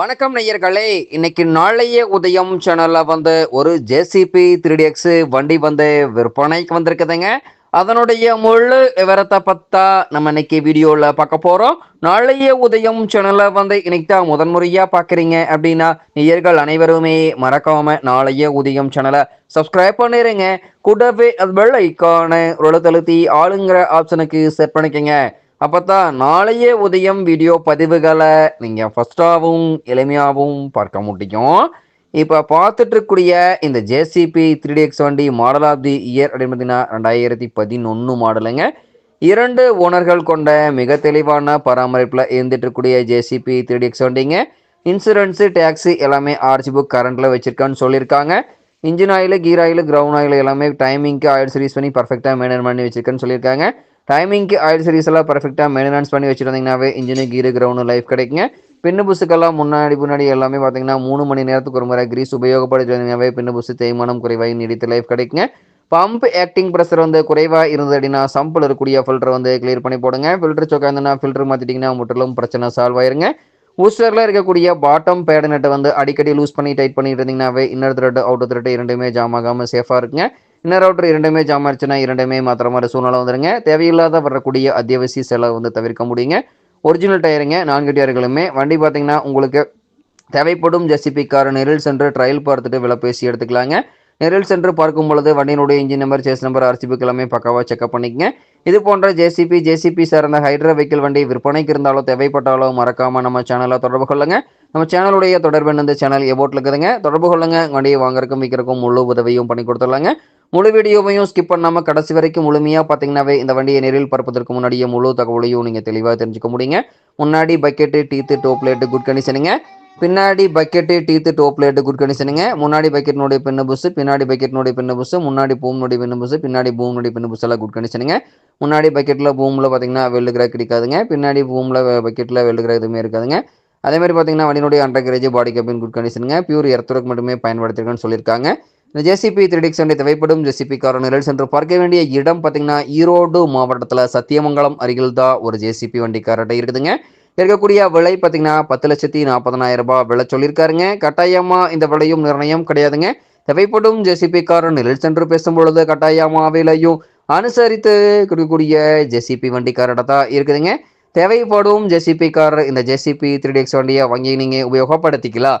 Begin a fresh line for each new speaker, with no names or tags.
வணக்கம் நேயர்களே. இன்னைக்கு நாளைய உதயம் சேனல்ல வந்து ஒரு ஜேசிபி த்ரீ எக்ஸ் வண்டி வந்து விற்பனைக்கு வந்திருக்குதுங்க. அதனுடைய முழு விவரத்தை பார்த்தா நம்ம இன்னைக்கு வீடியோவில் பார்க்க போகிறோம் நாளைய உதயம் சேனலை வந்து இன்னைக்கு தான் முதன்முறையாக பார்க்குறீங்க அப்படின்னா நேயர்கள் அனைவருமே மறக்காமல் நாளைய உதயம் சேனலை சப்ஸ்கிரைப் பண்ணிடுங்க கூடவே அது வெள்ளை ஐக்கான ஒரு ஆளுங்கிற ஆப்ஷனுக்கு செட் பண்ணிக்கங்க. அப்பதான் நாளைய உதயம் வீடியோ பதிவுகளை நீங்கள் ஃபஸ்ட்டாகவும் எளிமையாகவும் பார்க்க முடியும். இப்போ பார்த்துட்டு இருக்கக்கூடிய இந்த ஜேசிபி த்ரீ எக்ஸ் வண்டி மாடல் ஆஃப் தி இயர் அப்படின்னு பார்த்தீங்கன்னா ரெண்டாயிரத்தி பதினொன்று மாடலுங்க. இரண்டு ஓனர்கள் கொண்ட மிக தெளிவான பராமரிப்பில் இருந்துட்டு இருக்கக்கூடிய ஜேசிபி த்ரீ எக்ஸ் வண்டிங்க. இன்சூரன்ஸு டேக்ஸு எல்லாமே ஆர்ஜி புக் கரண்ட்டில் வச்சுருக்கான்னு சொல்லியிருக்காங்க. Engine oil gear oil ground oil எல்லாமே டைமிங்க்கு ஆயில் சர்வீஸ் பண்ணி பர்ஃபெக்டாக மெயின்டைன் பண்ணி வச்சுருக்கேன்னு சொல்லியிருக்காங்க. டைமிங்க்கு ஆயில் சர்வீஸ் எல்லாம் பர்ஃபெக்டாக மெயின்டெனன்ஸ் பண்ணி வச்சுருந்தீங்கன்னாவே இன்ஜினு கீரு கிரவுண்டு லைஃப் கிடைக்குங்க. பின்னு புஸுக்கெல்லாம் முன்னாடி முன்னாடி எல்லாமே பார்த்தீங்கன்னா மூணு மணி நேரத்துக்கு ஒரு முறை கிரீஸ் உபயோகப்படுத்தினாவே பின்னு புஸ் தேய்மானம் குறைவாக நீடித்த லைஃப் கிடைக்குங்க. பம்ப் ஆக்டிங் ப்ரெஷர் வந்து குறைவாக இருந்தது அப்படின்னா சம்பில் இருக்கக்கூடிய ஃபில்டர் வந்து கிளியர் பண்ணி போடுங்க. ஃபில்டர் சொக்காந்துன்னா ஃபில்டர் மாற்றிட்டிங்கன்னா முற்றிலும் பிரச்சனை சால்வ் ஆயிருங்க. ஊஸ்டரில் இருக்கக்கூடிய பாட்டம் பேடனட்டை நெட்டை வந்து அடிக்கடி லூஸ் பண்ணி டைட் பண்ணிட்டு இருந்தீங்கன்னாவே இன்னர் த்ரெட் அவுட்டர் த்ரெட் இரண்டுமே ஜாம் ஆகாமல் சேஃபாக இருக்குங்க. இன்னர் அவுட்டர் இரண்டுமே ஜாம் ஆச்சுன்னா இரண்டுமே மாத்திர மாதிரி சூழ்நிலை வந்துடுங்க தேவையில்லாத வரக்கூடிய அத்தியாவசிய செலவு வந்து தவிர்க்க முடியுங்க. ஒரிஜினல் டயருங்க நான்கு டயர்களுமே வண்டி பார்த்தீங்கன்னா உங்களுக்கு தேவைப்படும் ஜெசிபி கார் நெரில் சென்று ட்ரையல் பார்த்துட்டு விலை பேசி எடுத்துக்கலாங்க. நெரில் சென்று பார்க்கும் பொழுது வண்டியினுடைய engine number chassis number RCB எல்லாமே பக்காவாக செக்அப் பண்ணிக்கங்க. இது போன்ற ஜேசிபி ஜேசிபி சார்ந்த ஹைட்ரா வெஹிக்கிள் வண்டி விற்பனைக்கு இருந்தாலோ தேவைப்பட்டாலோ மறக்காம நம்ம சேனலை தொடர்பு கொள்ளுங்க. நம்ம சேனலுடைய தொடர்பு இந்த சேனல் எபோட்டில் இருக்குதுங்க. தொடர்பு கொள்ளுங்க. வண்டியை வாங்குறதுக்கும் விற்கிறக்கும் முழு உதவியும் பண்ணி கொடுத்துடலாங்க. முழு வீடியோவையும் ஸ்கிப் பண்ணாமல் கடைசி வரைக்கும் முழுமையாக பார்த்தீங்கன்னாவே இந்த வண்டியை நேரில் பறப்பதற்கு முன்னாடியே முழு தகவலையும் நீங்கள் தெளிவாக தெரிஞ்சுக்க முடியுங்க. முன்னாடி bucket teeth top plate good கண்டிஷனுங்க பின்னாடி பக்கெட்டு டீத்து டோப் குட் கண்டிஷனுங்க முன்னாடி பக்கெட்னுடைய பின்னு புஸ் பின்னாடி பக்கெட்னுடைய பின்னு புஸ் முன்னாடி பூம்னுடைய பின்னு புஸ் பின்னாடி பூம்னுடைய பின்னு புஸ் எல்லாம் குட் கண்டிஷனுங்க முன்னாடி பக்கெட்டில் பூமில் பார்த்தீங்கன்னா வெள்ளு கிராக் கிடைக்காதுங்க. பின்னாடி பூமில் பக்கெட்டில் வெள்ளு கிராக் எதுவுமே இருக்காதுங்க. அதே மாதிரி பார்த்தீங்கன்னா வண்டியினுடைய undercarriage body cabin good கண்டிஷனுங்க பியூர் எர்த்துறக்கு மட்டுமே பயன்படுத்திருக்கேன்னு சொல்லியிருக்காங்க. இந்த ஜேசிபி த்ரீடிக்ஸ் வண்டி தேவைப்படும் ஜேசிபி கார் சென்று பார்க்க வேண்டிய இடம் பார்த்தீங்கன்னா ஈரோடு மாவட்டத்தில் சத்தியமங்கலம் அருகில் தான் ஒரு ஜேசிபி வண்டி இருக்குதுங்க. இருக்கக்கூடிய விலை பார்த்தீங்கன்னா பத்து லட்சத்தி நாற்பதனாயிரம் ரூபாய் விலை சொல்லியிருக்காருங்க. கட்டாயமாக இந்த விலையும் நிர்ணயம் கிடையாதுங்க. தேவைப்படும் ஜேசிபி கார் நிழல் சென்று பேசும்பொழுது கட்டாயமாக விலையும் அனுசரித்து கொடுக்கக்கூடிய ஜேசிபி வண்டி தான் இருக்குதுங்க. தேவைப்படும் ஜெசிபி கார் இந்த ஜெசிபி த்ரீ வண்டியை வாங்கி நீங்கள் உபயோகப்படுத்திக்கலாம்.